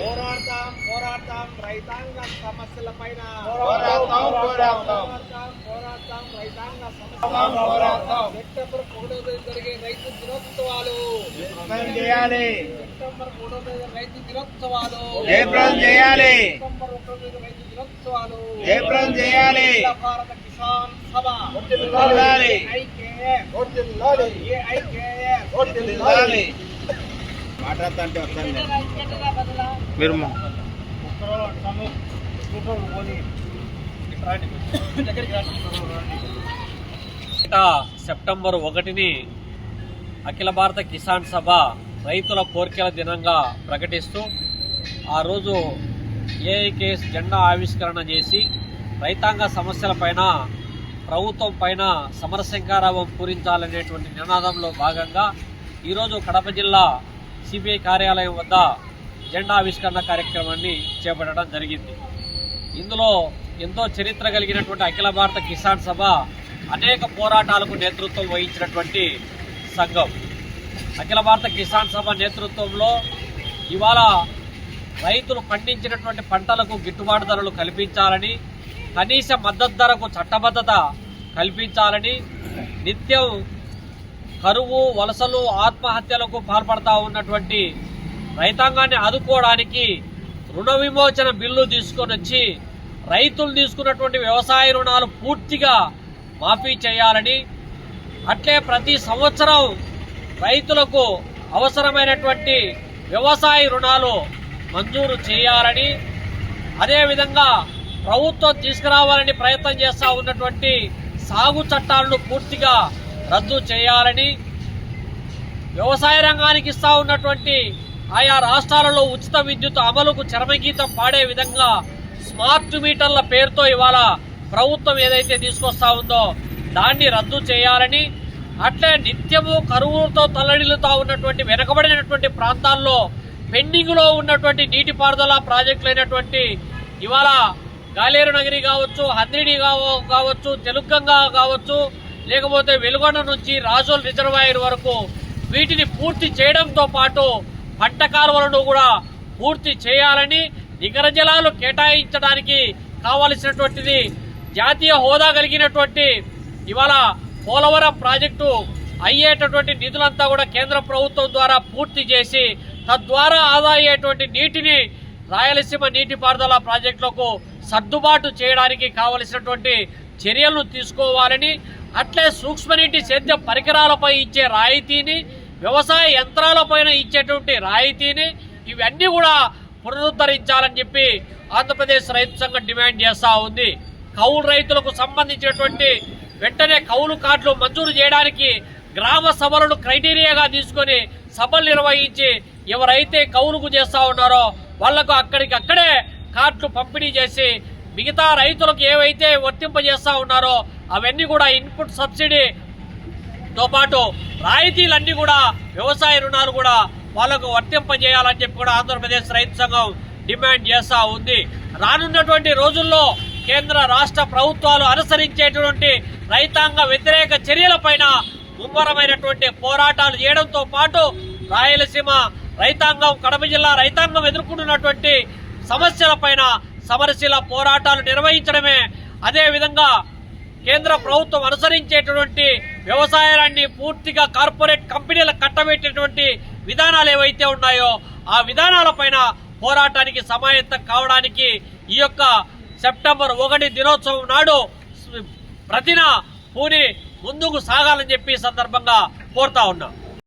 పోరాడతాం పోరాడతాం రైతాంగ సమస్యల పైన పోరాడతాం, పోరాడతాం. పోరాడతాం రైతాంగ సమస్యల పోరాడతాం. సెప్టెంబర్ మూడో తేదీ జరిగే రైతు దినోత్సవాలు చేయాలి సెప్టెంబర్ తేదీ రైతు దినోత్సవాలు సెప్టెంబర్ ఒకటో తేదీ రైతు దినోత్సవాలు జయప్రదం చేయాలి భారత కిసాన్ సభ. మాట్లాడతా అంటే వస్తాను. మీరు సెప్టెంబర్ ఒకటిని అఖిల భారత కిసాన్ సభ రైతుల కోరికల దినంగా ప్రకటిస్తూ ఆ రోజు ఏఐకేఎస్ జెండా ఆవిష్కరణ చేసి రైతాంగ సమస్యలపైన ప్రభుత్వం పైన సమరశంకారావం పూరించాలనేటువంటి నినాదంలో భాగంగా ఈరోజు కడప జిల్లా సిబిఐ కార్యాలయం వద్ద జెండా ఆవిష్కరణ కార్యక్రమాన్ని చేపట్టడం జరిగింది. ఇందులో ఎంతో చరిత్ర కలిగినటువంటి అఖిల భారత కిసాన్ సభ అనేక పోరాటాలకు నేతృత్వం వహించినటువంటి సంఘం. అఖిల భారత కిసాన్ సభ నేతృత్వంలో ఇవాళ రైతులు పండించినటువంటి పంటలకు గిట్టుబాటు ధరలు కల్పించాలని కనీస మద్దతు ధరకు చట్టబద్ధత కల్పించాలని నిత్యం కరువు వలసలు ఆత్మహత్యలకు పాల్పడతా ఉన్నటువంటి రైతాంగాన్ని ఆదుకోవడానికి రుణ విమోచన బిల్లు తీసుకొని వచ్చి రైతులు తీసుకున్నటువంటి వ్యవసాయ రుణాలు పూర్తిగా మాఫీ చేయాలని అట్లే ప్రతి సంవత్సరం రైతులకు అవసరమైనటువంటి వ్యవసాయ రుణాలు మంజూరు చేయాలని అదేవిధంగా ప్రభుత్వం తీసుకురావాలని ప్రయత్నం చేస్తూ ఉన్నటువంటి సాగు చట్టాలను పూర్తిగా రద్దు చేయాలని వ్యవసాయ రంగానికి ఇస్తూ ఉన్నటువంటి ఆయా రాష్ట్రాలలో ఉచిత విద్యుత్ అమలుకు చరమగీతం పాడే విధంగా స్మార్ట్ మీటర్ల పేరుతో ఇవాళ ప్రభుత్వం ఏదైతే తీసుకొస్తా ఉందో దాన్ని రద్దు చేయాలని అట్లే నిత్యము కరువులతో తల్లడిల్లుతా ఉన్నటువంటి వెనకబడినటువంటి ప్రాంతాల్లో పెండింగ్లో ఉన్నటువంటి నీటిపారుదల ప్రాజెక్టులైనటువంటి ఇవాళ గాలేరు నగరి కావచ్చు హంద్రిడి కావచ్చు తెలుగంగా కావచ్చు లేకపోతే వెలుగొండ నుంచి రాజోల్ రిజర్వాయర్ వరకు వీటిని పూర్తి చేయడంతో పాటు పంట కాలువలను కూడా పూర్తి చేయాలని నిగర జలాలు కేటాయించడానికి కావలసినటువంటిది జాతీయ హోదా కలిగినటువంటి ఇవాళ పోలవరం ప్రాజెక్టు అయ్యేటటువంటి నిధులంతా కూడా కేంద్ర ప్రభుత్వం ద్వారా పూర్తి చేసి తద్వారా ఆదా అయ్యేటువంటి నీటిని రాయలసీమ నీటిపారుదల ప్రాజెక్టులకు సర్దుబాటు చేయడానికి కావలసినటువంటి చర్యలను తీసుకోవాలని అట్లే సూక్ష్మనీటి సేద్య పరికరాలపై ఇచ్చే రాయితీని వ్యవసాయ యంత్రాలపైన ఇచ్చేటువంటి రాయితీని ఇవన్నీ కూడా పునరుద్ధరించాలని చెప్పి ఆంధ్రప్రదేశ్ రైతు సంఘం డిమాండ్ చేస్తూ ఉంది. కౌలు రైతులకు సంబంధించినటువంటి వెంటనే కౌలు కార్డులు మంజూరు చేయడానికి గ్రామ సభలను క్రైటీరియాగా తీసుకొని సభలు నిర్వహించి ఎవరైతే కౌలుకు చేస్తూ ఉన్నారో వాళ్ళకు అక్కడికి అక్కడే కార్డులు పంపిణీ చేసి మిగతా రైతులకు ఏవైతే వర్తింపజేస్తూ ఉన్నారో అవన్నీ కూడా ఇన్పుట్ సబ్సిడీతో పాటు రాయితీలన్నీ కూడా వ్యవసాయ రుణాలు కూడా వాళ్ళకు వర్తింపజేయాలని చెప్పి కూడా ఆంధ్రప్రదేశ్ రైతు సంఘం డిమాండ్ చేస్తూ ఉంది. రానున్నటువంటి రోజుల్లో కేంద్ర రాష్ట్ర ప్రభుత్వాలు అనుసరించేటువంటి రైతాంగ వ్యతిరేక చర్యలపైన ముమ్మరమైనటువంటి పోరాటాలు చేయడంతో పాటు రాయలసీమ రైతాంగం కడప జిల్లా రైతాంగం ఎదుర్కొంటున్నటువంటి సమస్యలపైన సమరశీల పోరాటాలు నిర్వహించడమే. అదే విధంగా కేంద్ర ప్రభుత్వం అనుసరించేటటువంటి వ్యవసాయాన్ని పూర్తిగా కార్పొరేట్ కంపెనీలకు కట్టబెట్టేటువంటి విధానాలు ఏవైతే ఉన్నాయో ఆ విధానాలపైన పోరాటానికి సమాయత్తం కావడానికి ఈ యొక్క సెప్టెంబర్ ఒకటి దినోత్సవం నాడు ప్రతిన పూని ముందుకు సాగాలని చెప్పి సందర్భంగా కోరుతా ఉన్నాం.